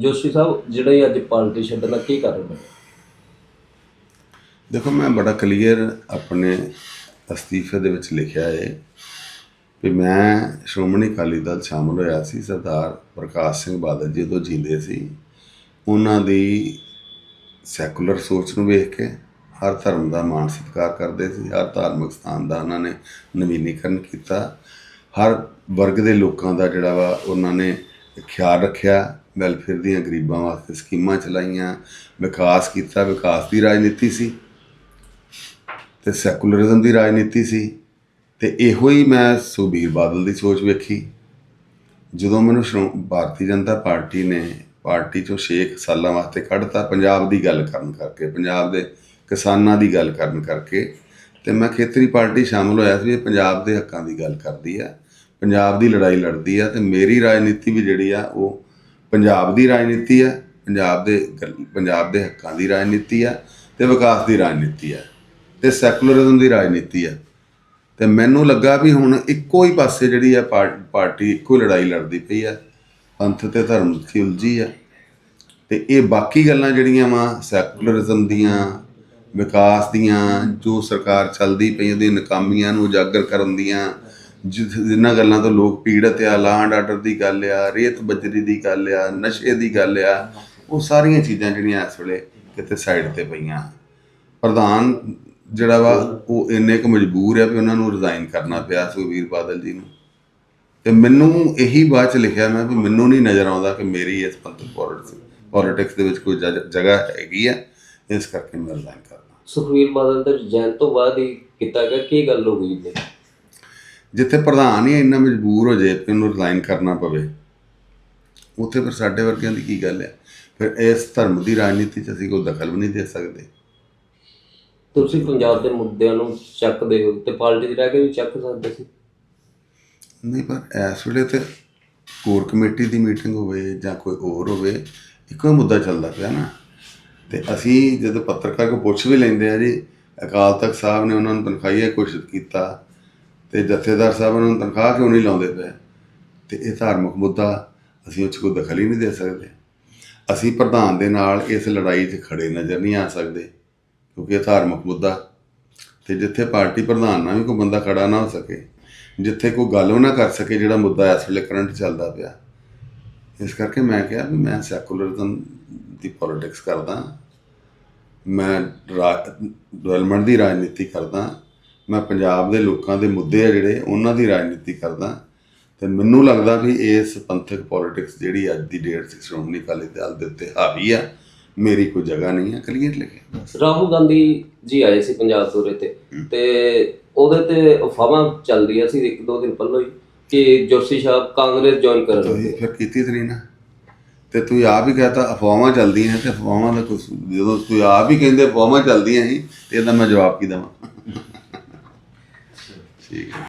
ਜੋਸ਼ੀ ਸਾਹਿਬ, ਜਿਹੜਾ ਇਹ ਅੱਜ ਪਾਰਟੀ ਛੱਡਣਾ ਕੀ ਕਾਰਨ ਹੈ ਦੇਖੋ, ਮੈਂ ਬੜਾ ਕਲੀਅਰ ਆਪਣੇ ਅਸਤੀਫੇ ਦੇ ਵਿੱਚ ਲਿਖਿਆ ਹੈ ਵੀ ਮੈਂ ਸ਼੍ਰੋਮਣੀ ਅਕਾਲੀ ਦਲ ਸ਼ਾਮਲ ਹੋਇਆ ਸੀ, ਸਰਦਾਰ ਪ੍ਰਕਾਸ਼ ਸਿੰਘ ਬਾਦਲ ਜੀ ਜਦੋਂ ਜੀਂਦੇ ਸੀ। ਉਹਨਾਂ ਦੀ ਸੈਕੂਲਰ ਸੋਚ ਨੂੰ ਵੇਖ ਕੇ ਹਰ ਧਰਮ ਦਾ ਮਾਣ ਸਤਿਕਾਰ ਕਰਦੇ ਸੀ, ਹਰ ਧਾਰਮਿਕ ਸਥਾਨ ਦਾ ਉਹਨਾਂ ਨੇ ਨਵੀਨੀਕਰਨ ਕੀਤਾ। ਹਰ ਵਰਗ ਦੇ ਲੋਕਾਂ ਦਾ ਜਿਹੜਾ ਵਾ, ਉਹਨਾਂ ਨੇ ਖਿਆਲ ਰੱਖਿਆ ਵੈਲਫੇਅਰ ਦੀਆਂ ਗਰੀਬਾਂ ਵਾਸਤੇ ਸਕੀਮਾਂ ਚਲਾਈਆਂ, ਵਿਕਾਸ ਕੀਤਾ, ਵਿਕਾਸ ਦੀ ਰਾਜਨੀਤੀ ਸੀ। ਤੇ ਸੈਕੂਲਰਿਜ਼ਮ ਦੀ ਰਾਜਨੀਤੀ ਸੀ। ਤੇ ਇਹੋ ਹੀ ਮੈਂ ਸੁਬੀਰ ਬਾਦਲ ਦੀ ਸੋਚ ਵੇਖੀ। ਜਦੋਂ ਮੈਨੂੰ ਸ਼੍ਰੋ- ਭਾਰਤੀ ਜਨਤਾ ਪਾਰਟੀ ਨੇ ਪਾਰਟੀ ਚੋਂ 6 ਸਾਲਾਂ ਵਾਸਤੇ ਕੱਢਤਾ, ਪੰਜਾਬ ਦੀ ਗੱਲ ਕਰਨ ਕਰਕੇ, ਪੰਜਾਬ ਦੇ ਕਿਸਾਨਾਂ ਦੀ ਗੱਲ ਕਰਨ ਕਰਕੇ, ਤੇ ਮੈਂ ਖੇਤਰੀ ਪਾਰਟੀ ਸ਼ਾਮਲ ਹੋਇਆ ਸੀ, ਇਹ ਪੰਜਾਬ ਦੇ ਹੱਕਾਂ ਦੀ ਗੱਲ ਕਰਦੀ ਆ। ਪੰਜਾਬ ਦੀ ਲੜਾਈ ਲੜਦੀ ਆ ਤੇ ਮੇਰੀ ਰਾਜਨੀਤੀ ਵੀ ਜਿਹੜੀ ਆ ਉਹ ਪੰਜਾਬ ਦੀ ਰਾਜਨੀਤੀ ਆ, ਪੰਜਾਬ ਦੇ ਗੱਲ- ਪੰਜਾਬ ਦੇ ਹੱਕਾਂ ਦੀ ਰਾਜਨੀਤੀ ਆ ਤੇ ਵਿਕਾਸ ਦੀ ਰਾਜਨੀਤੀ ਆ ਤੇ ਸੈਕੂਲਰਿਜ਼ਮ ਦੀ ਰਾਜਨੀਤੀ ਆ। ਤੇ ਮੈਨੂੰ ਲੱਗਾ ਵੀ ਹੁਣ ਇੱਕੋ ਹੀ ਪਾਸੇ ਜਿਹੜੀ ਆ ਪਾਰ- ਪਾਰਟੀ ਇੱਕੋ ਹੀ ਲੜਾਈ ਲੜਦੀ ਪਈ ਆ, ਪੰਥ ਤੇ ਧਰਮ ਦੀ ਉਲਝੀ ਆ। ਤੇ ਇਹ ਬਾਕੀ ਗੱਲਾਂ ਜਿਹੜੀਆਂ ਵਾ, ਸੈਕੂਲਰਿਜ਼ਮ ਦੀਆਂ, ਵਿਕਾਸ ਦੀਆਂ, ਜੋ ਸਰਕਾਰ ਚੱਲਦੀ ਪਈ ਉਹਦੀ ਨਕਾਮੀਆਂ ਨੂੰ ਉਜਾਗਰ ਕਰਨ ਦੀਆਂ ਜਿ- ਜਿਨ੍ਹਾਂ ਗੱਲਾਂ ਤੋਂ ਲੋਕ ਪੀੜਤ ਆ ਲਾਂਡ ਆਰਡਰ ਦੀ ਗੱਲ ਆ, ਰੇਤ ਬਜਰੀ ਦੀ ਗੱਲ ਆ, ਨਸ਼ੇ ਦੀ ਗੱਲ ਆ, ਉਹ ਸਾਰੀਆਂ ਚੀਜ਼ਾਂ ਜਿਹੜੀਆਂ ਇਸ ਵੇਲੇ ਕਿਤੇ ਸਾਈਡ ਤੇ ਪਈਆਂ। ਪ੍ਰਧਾਨ ਜਿਹੜਾ ਵਾ, ਉਹ ਇੰਨੇ ਕੁ ਮਜਬੂਰ ਆ ਵੀ ਉਹਨਾਂ ਨੂੰ ਰਿਜ਼ਾਈਨ ਕਰਨਾ ਪਿਆ ਸੁਖਬੀਰ ਬਾਦਲ ਜੀ ਨੂੰ। ਤੇ ਮੈਨੂੰ ਇਹੀ ਬਾਅਦ ਚ ਲਿਖਿਆ ਮੈਂ ਵੀ ਮੈਨੂੰ ਨਹੀਂ ਨਜ਼ਰ ਆਉਂਦਾ ਕਿ ਮੇਰੀ ਇਸ ਪੰਥਕ ਪੋਲਿਟਿਕਸ ਪੋਲਿਟਿਕਸ ਦੇ ਵਿੱਚ ਕੋਈ ਜਗ- ਜਗ੍ਹਾ ਹੈਗੀ ਆ, ਇਸ ਕਰਕੇ ਮੈਂ ਰਿਜ਼ਾਈਨ ਕਰਦਾ। ਸੁਖਵੀਰ ਬਾਦਲ ਦੇ ਜੈਨ ਤੋਂ ਬਾਅਦ ਹੀ ਕੀਤਾ ਗਿਆ, ਕੀ ਗੱਲ ਹੋ ਗਈ ਜੀ? ਜਿੱਥੇ ਪ੍ਰਧਾਨ ਹੀ ਇੰਨਾ ਮਜਬੂਰ ਹੋ ਜਾਏ ਕਿ ਉਹਨੂੰ ਰਿਜ਼ਾਈਨ ਕਰਨਾ ਪਵੇ ਉੱਥੇ ਫਿਰ ਸਾਡੇ ਵਰਗਿਆਂ ਦੀ ਕੀ ਗੱਲ ਹੈ? ਫਿਰ ਇਸ ਧਰਮ ਦੀ ਰਾਜਨੀਤੀ 'ਚ ਅਸੀਂ ਕੋਈ ਦਖਲ ਵੀ ਨਹੀਂ ਦੇ ਸਕਦੇ। ਤੁਸੀਂ ਪੰਜਾਬ ਦੇ ਮੁੱਦਿਆਂ ਨੂੰ ਚੱਕਦੇ ਹੋ ਤੇ ਪਾਰਟੀ ਦੇ ਰਹਿ ਕੇ ਵੀ ਚੱਕ ਸਕਦੇ ਸੀ? ਨਹੀਂ ਪਰ ਇਸ ਵੇਲੇ ਤੇ ਕੋਰ ਕਮੇਟੀ ਦੀ ਮੀਟਿੰਗ ਹੋਵੇ ਜਾਂ ਕੋਈ ਹੋਰ ਹੋਵੇ ਇੱਕੋ ਮੁੱਦਾ ਚੱਲਦਾ ਪਿਆ ਨਾ। ਤੇ ਅਸੀਂ ਜਦੋਂ ਪੱਤਰਕਾਰ ਕੋ ਪੁੱਛ ਵੀ ਲੈਂਦੇ ਆ ਜੀ ਅਕਾਲ ਤਖਤ ਸਾਹਿਬ ਨੇ ਉਹਨਾਂ ਨੂੰ ਤਨਖਾਹੀਆ ਘੋਸ਼ਿਤ ਕੀਤਾ ਤੇ ਜਥੇਦਾਰ ਸਾਹਿਬ ਉਹਨਾਂ ਨੂੰ ਤਨਖਾਹ ਕਿਉਂ ਨਹੀਂ ਲਾਉਂਦੇ ਪਏ? ਤੇ ਇਹ ਧਾਰਮਿਕ ਮੁੱਦਾ ਅਸੀਂ ਉਹ 'ਚ ਕੋਈ ਦਖਲ ਹੀ ਨਹੀਂ ਦੇ ਸਕਦੇ। ਅਸੀਂ ਪ੍ਰਧਾਨ ਦੇ ਨਾਲ ਇਸ ਲੜਾਈ 'ਚ ਖੜੇ ਨਜ਼ਰ ਨਹੀਂ ਆ ਸਕਦੇ, ਕਿਉਂਕਿ ਇਹ ਧਾਰਮਿਕ ਮੁੱਦਾ। ਤੇ ਜਿੱਥੇ ਪਾਰਟੀ ਪ੍ਰਧਾਨ ਨਾਲ ਵੀ ਕੋਈ ਬੰਦਾ ਖੜਾ ਨਾ ਹੋ ਸਕੇ, ਜਿੱਥੇ ਕੋਈ ਗੱਲ ਉਹ ਨਾ ਕਰ ਸਕੇ ਜਿਹੜਾ ਮੁੱਦਾ ਇਸ ਵੇਲੇ ਕਰੰਟ ਚੱਲਦਾ ਪਿਆ। ਇਸ ਕਰਕੇ ਮੈਂ ਕਿਹਾ ਵੀ ਮੈਂ ਸੈਕੂਲਰਿਜ਼ਮ ਦੀ ਪੋਲਿਟਿਕਸ ਕਰਦਾ, ਮੈਂ ਡਿਵੈਲਪਮੈਂਟ ਦੀ ਰਾਜਨੀਤੀ ਕਰਦਾ ਮੈਂ ਪੰਜਾਬ ਦੇ ਲੋਕਾਂ ਦੇ ਮੁੱਦੇ ਆ ਜਿਹੜੇ ਉਹਨਾਂ ਦੀ ਰਾਜਨੀਤੀ ਕਰਦਾ। ਤੇ ਮੈਨੂੰ ਲੱਗਦਾ ਵੀ ਇਸ ਪੰਥਕ ਪੋਲਿਟਿਕਸ ਜਿਹੜੀ ਅੱਜ ਦੀ ਡੇਟ 'ਚ ਸ਼੍ਰੋਮਣੀ ਅਕਾਲੀ ਦਲ ਦੇ ਉੱਤੇ ਹਾਵੀ ਆ। ਮੇਰੀ ਕੋਈ ਜਗ੍ਹਾ ਨਹੀਂ ਹੈ ਕਲੀਅਰ ਲਿਖਿਆ। ਰਾਹੁਲ ਗਾਂਧੀ ਜੀ ਆਏ ਸੀ ਪੰਜਾਬ ਦੌਰੇ ਤੇ। ਤੇ ਉਹਦੇ ਤੇ ਅਫਵਾਹਾਂ ਚੱਲ ਰਹੀਆਂ ਸੀ ਇੱਕ ਦੋ ਦਿਨ ਪਹਿਲਾਂ ਹੀ ਕਿ ਜੋਸ਼ੀ ਸਾਹਿਬ ਕਾਂਗਰਸ ਜੁਆਇਨ ਤੁਸੀਂ ਕਰਨਗੇ ਫਿਰ ਕੀਤੀ ਤਰੀ ਨਾ। ਤੇ ਤੂੰ ਆਪ ਹੀ ਕਹਤਾ ਅਫਵਾਹਾਂ ਚੱਲਦੀਆਂ ਤੇ ਅਫਵਾਹਾਂ ਦਾ ਕੁਝ ਜਦੋਂ ਤੂੰ ਆਪ ਹੀ ਕਹਿੰਦੇ ਅਫਵਾਹਾਂ ਚੱਲਦੀਆਂ ਸੀ ਤੇ ਇਹਦਾ ਮੈਂ ਜਵਾਬ ਕੀ ਦੇਵਾਂ? ਠੀਕ ਹੈ